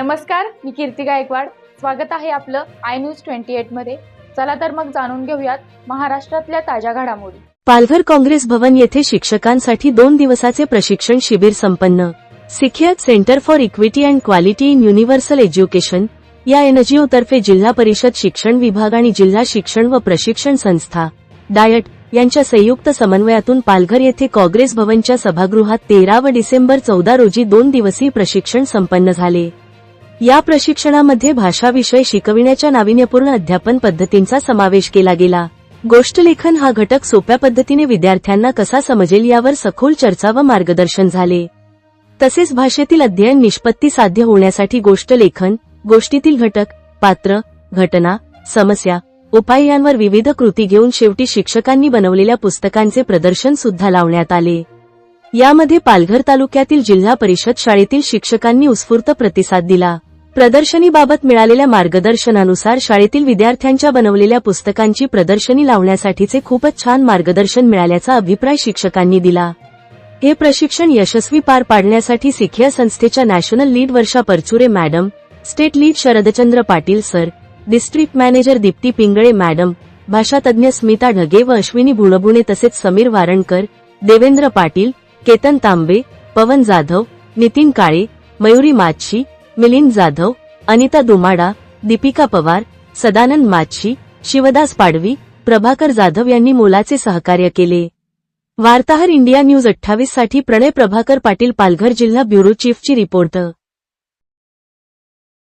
नमस्कार मी कीर्ती गायकवाड. स्वागत आहे आपलं आय न्यूज ट्वेंटी एटमध्ये. चला तर मग जाणून घेऊयात महाराष्ट्रातल्या ताज्या घडामोडी. पालघर काँग्रेस भवन येथे शिक्षकांसाठी दोन दिवसाचे प्रशिक्षण शिबिर संपन्न. सिखियत centre for equity and quality in universal education या एनजीओ तर्फे जिल्हा परिषद शिक्षण विभाग आणि जिल्हा शिक्षण व प्रशिक्षण संस्था डायट यांच्या संयुक्त समन्वयातून पालघर येथे काँग्रेस भवनच्या सभागृहात तेरा व डिसेंबर चौदा रोजी दोन दिवसीय प्रशिक्षण संपन्न झाले. या प्रशिक्षणामध्ये भाषा विषय शिकविण्याच्या नाविन्यपूर्ण अध्यापन पद्धतींचा समावेश केला गेला. गोष्टलेखन हा घटक सोप्या पद्धतीने विद्यार्थ्यांना कसा समजेल यावर सखोल चर्चा व मार्गदर्शन झाले. तसेच भाषेतील अध्ययन निष्पत्ती साध्य होण्यासाठी गोष्टलेखन गोष्टीतील घटक पात्र घटना समस्या उपाय यांवर विविध कृती घेऊन शेवटी शिक्षकांनी बनवलेल्या पुस्तकांचे प्रदर्शन सुद्धा लावण्यात आले. यामध्ये पालघर तालुक्यातील जिल्हा परिषद शाळेतील शिक्षकांनी उत्स्फूर्त प्रतिसाद दिला. प्रदर्शनीबाबत मिळालेल्या मार्गदर्शनानुसार शाळेतील विद्यार्थ्यांच्या बनवलेल्या पुस्तकांची प्रदर्शनी लावण्यासाठीचे खूपच छान मार्गदर्शन मिळाल्याचा अभिप्राय शिक्षकांनी दिला. हे प्रशिक्षण यशस्वी पार पाडण्यासाठी सिखिया संस्थेच्या national lead Varsha Parchure madam state lead Sharadchandra Patil sir district manager Deepti Pingale madam भाषातज्ञ Smita Dhage व अश्विनी भुळबुणे तसेच समीर वारणकर देवेंद्र पाटील केतन तांबे पवन जाधव नितीन काळे मयुरी माच्छी मिलिंद जाधव अनिता दुमाडा दीपिका पवार सदानंद माछी शिवदास पाडवी प्रभाकर जाधव यांनी मोलाचे सहकार्य केले. वार्ताहर इंडिया न्यूज अठ्ठावीससाठी प्रणय प्रभाकर पाटील पालघर जिल्हा ब्युरो चीफची रिपोर्ट.